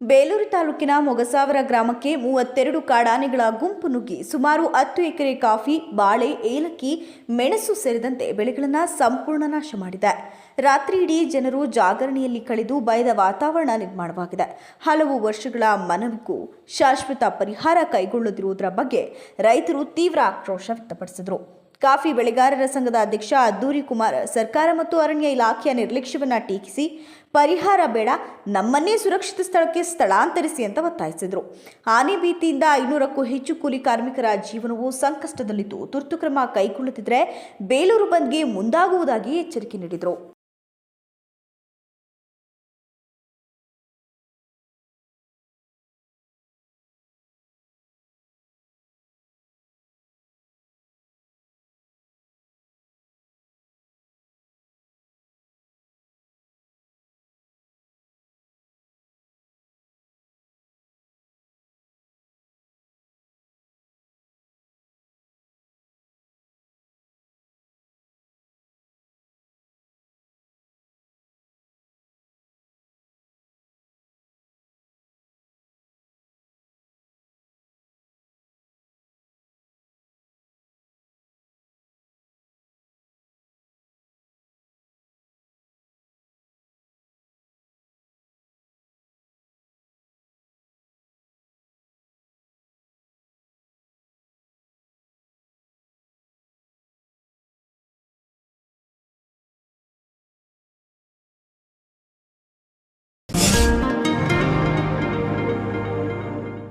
ಬೇಲೂರು ತಾಲೂಕಿನ ಮೊಗಸಾವರ ಗ್ರಾಮಕ್ಕೆ ಮೂವತ್ತೆರಡು ಕಾಡಾನೆಗಳ ಗುಂಪು ನುಗ್ಗಿ ಸುಮಾರು ಹತ್ತು ಎಕರೆ ಕಾಫಿ, ಬಾಳೆ, ಏಲಕ್ಕಿ, ಮೆಣಸು ಸೇರಿದಂತೆ ಬೆಳೆಗಳನ್ನು ಸಂಪೂರ್ಣ ನಾಶ ಮಾಡಿದೆ. ರಾತ್ರಿ ಇಡೀ ಜನರು ಜಾಗರಣೆಯಲ್ಲಿ ಕಳೆದು ಭಯದ ವಾತಾವರಣ ನಿರ್ಮಾಣವಾಗಿದೆ. ಹಲವು ವರ್ಷಗಳ ಮನವಿಗೂ ಶಾಶ್ವತ ಪರಿಹಾರ ಕೈಗೊಳ್ಳದಿರುವುದರ ಬಗ್ಗೆ ರೈತರು ತೀವ್ರ ಆಕ್ರೋಶ ವ್ಯಕ್ತಪಡಿಸಿದರು. ಕಾಫಿ ಬೆಳೆಗಾರರ ಸಂಘದ ಅಧ್ಯಕ್ಷ ಅದ್ದೂರಿ ಕುಮಾರ್, ಸರ್ಕಾರ ಮತ್ತು ಅರಣ್ಯ ಇಲಾಖೆಯ ನಿರ್ಲಕ್ಷ್ಯವನ್ನು ಟೀಕಿಸಿ, ಪರಿಹಾರ ಬೇಡ, ನಮ್ಮನ್ನೇ ಸುರಕ್ಷಿತ ಸ್ಥಳಕ್ಕೆ ಸ್ಥಳಾಂತರಿಸಿ ಅಂತ ಒತ್ತಾಯಿಸಿದರು. ಆನೆ ಭೀತಿಯಿಂದ ಐನೂರಕ್ಕೂ ಹೆಚ್ಚು ಕೂಲಿ ಕಾರ್ಮಿಕರ ಜೀವನವು ಸಂಕಷ್ಟದಲ್ಲಿತ್ತು. ತುರ್ತು ಕ್ರಮ ಕೈಗೊಳ್ಳದಿದ್ದರೆ ಬೇಲೂರು ಬಂದ್ಗೆ ಮುಂದಾಗುವುದಾಗಿ ಎಚ್ಚರಿಕೆ ನೀಡಿದರು.